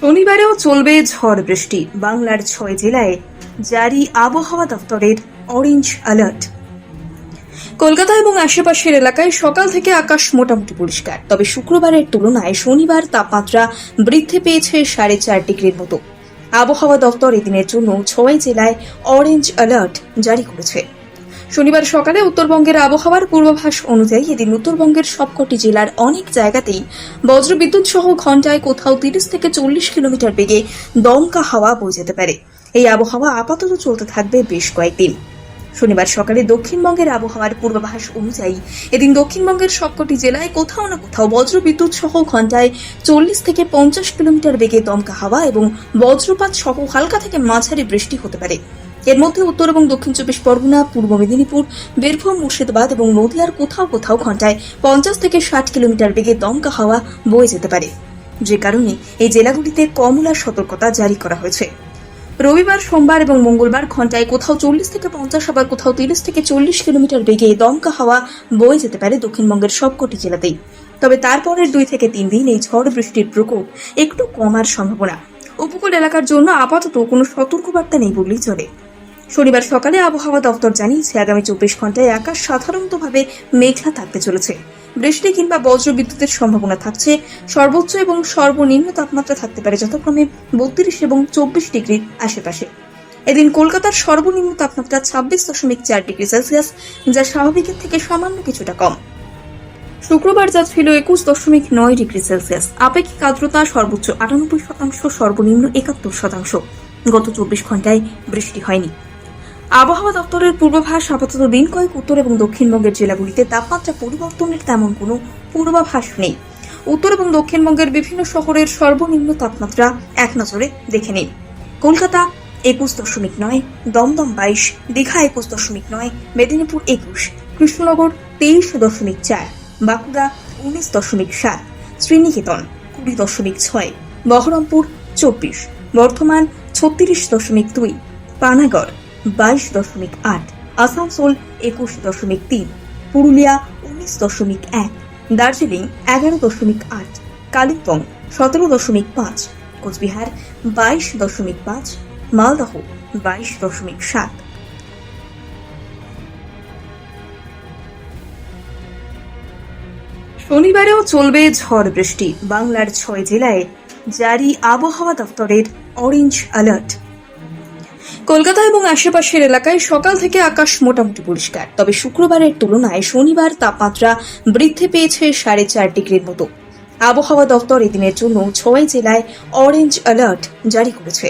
শনিবারেও চলবে ঝড় বৃষ্টি। বাংলার ছয় জেলায় জারি আবহাওয়া দপ্তরের অরেঞ্জ অ্যালার্ট কলকাতা এবং আশেপাশের এলাকায় সকাল থেকে আকাশ মোটামুটি পরিষ্কার। তবে শুক্রবারের তুলনায় শনিবার তাপমাত্রা বৃদ্ধি পেয়েছে সাড়ে চার ডিগ্রির মতো। আবহাওয়া দপ্তর এদিনের জন্য ছয় জেলায় অরেঞ্জ অ্যালার্ট জারি করেছে। শনিবার সকালে উত্তরবঙ্গের আবহাওয়ার পূর্বাভাস অনুযায়ী এদিন উত্তরবঙ্গের সবকটি জেলার অনেক জায়গাতেই বজ্রবিদ্যুৎ সহ ঘন্টায় কোথাও তিরিশ থেকে চল্লিশ কিলোমিটার বেগে দমকা হাওয়া বয়ে যেতে পারে। এই আবহাওয়া আপাতত চলতে থাকবে বেশ কয়েকদিন। শনিবার সকালে দক্ষিণবঙ্গের আবহাওয়ার পূর্বাভাস অনুযায়ী এদিন দক্ষিণবঙ্গের সবকটি জেলায় কোথাও না কোথাও বজ্রবিদ্যুৎ সহ ঘন্টায় চল্লিশ থেকে পঞ্চাশ কিলোমিটার বেগে দমকা হাওয়া এবং বজ্রপাত সহ হালকা থেকে মাঝারি বৃষ্টি হতে পারে। এর মধ্যে উত্তর এবং দক্ষিণ চব্বিশ পরগনা, পূর্ব মেদিনীপুর, বীরভূম, মুর্শিদাবাদ এবং নদিয়ার কোথাও কোথাও ঘন্টায় পঞ্চাশ থেকে ষাট কিলোমিটার বেগে দমকা হাওয়া বয়ে যেতে পারে। যে কারণে এই জেলাগুলিতে কমলা সতর্কতা জারি করা হয়েছে। রবিবার, সোমবার এবং মঙ্গলবার ঘন্টায় কোথাও চল্লিশ থেকে পঞ্চাশ, আবার কোথাও তিরিশ থেকে চল্লিশ কিলোমিটার বেগে দমকা হাওয়া বয়ে যেতে পারে দক্ষিণবঙ্গের সবকটি জেলাতেই। তবে তারপরের দুই থেকে তিন দিন এই ঝড় বৃষ্টির প্রকোপ একটু কমার সম্ভাবনা। উপকূল এলাকার জন্য আপাতত কোনো সতর্কবার্তা নেই বললেই চলে। শনিবার সকালে আবহাওয়া দপ্তর জানিয়েছে, আগামী চব্বিশ ঘন্টায় আকাশ সাধারণতভাবে মেঘলা থাকতে চলেছে। বৃষ্টি কিংবা বজ্র বিদ্যুতের সম্ভাবনা থাকছে। সর্বোচ্চ এবং সর্বনিম্ন তাপমাত্রা থাকতে পারে যথাক্রমে বত্রিশ এবং চব্বিশ ডিগ্রির আশেপাশে। এদিন কলকাতার সর্বনিম্ন তাপমাত্রা ছাব্বিশ দশমিক চার ডিগ্রি সেলসিয়াস, যা স্বাভাবিকের থেকে সামান্য কিছুটা কম। শুক্রবার যা ছিল একুশ দশমিক নয় ডিগ্রি সেলসিয়াস। আপেক্ষিক আর্দ্রতা সর্বোচ্চ আটানব্বই শতাংশ, সর্বনিম্ন একাত্তর শতাংশ। গত চব্বিশ ঘন্টায় বৃষ্টি হয়নি। আবহাওয়া দপ্তরের পূর্বাভাস আপাতত দিন কয়েক উত্তর এবং দক্ষিণবঙ্গের জেলাগুলিতে তাপমাত্রা পরিবর্তনের তেমন কোনো পূর্বাভাস নেই। উত্তর এবং দক্ষিণবঙ্গের বিভিন্ন শহরের সর্বনিম্ন তাপমাত্রা এক নজরে দেখে নিন। কলকাতা একুশ দশমিক নয়, দমদম বাইশ, দীঘা একুশ দশমিক নয়, মেদিনীপুর একুশ, কৃষ্ণনগর তেইশ দশমিক চার, বাঁকুড়া উনিশ দশমিক সাত, শ্রীনিকেতন কুড়ি দশমিক ছয়, বহরমপুর চব্বিশ, বর্ধমান ছত্রিশ দশমিক দুই, পানাগড় বাইশ দশমিক আট, আসানসোল একুশ দশমিক তিন, পুরুলিয়া উনিশ দশমিক এক, দার্জিলিং এগারো দশমিক আট, কালিম্পং সতেরো দশমিক পাঁচ, কোচবিহার বাইশ দশমিক পাঁচ, মালদহ বাইশ দশমিক সাত। শনিবারেও চলবে ঝড় বৃষ্টি। বাংলার ছয় জেলায় জারি আবহাওয়া দপ্তরের অরেঞ্জ অ্যালার্ট। কলকাতা এবং আশেপাশের এলাকায় সকাল থেকে আকাশ মোটামুটি পরিষ্কার। তবে শুক্রবারের তুলনায় শনিবার তাপমাত্রা বৃদ্ধি পেয়েছে সাড়ে চার ডিগ্রির মতো। আবহাওয়া দপ্তর এদিনের জন্য ছয় জেলায় অরেঞ্জ অ্যালার্ট জারি করেছে।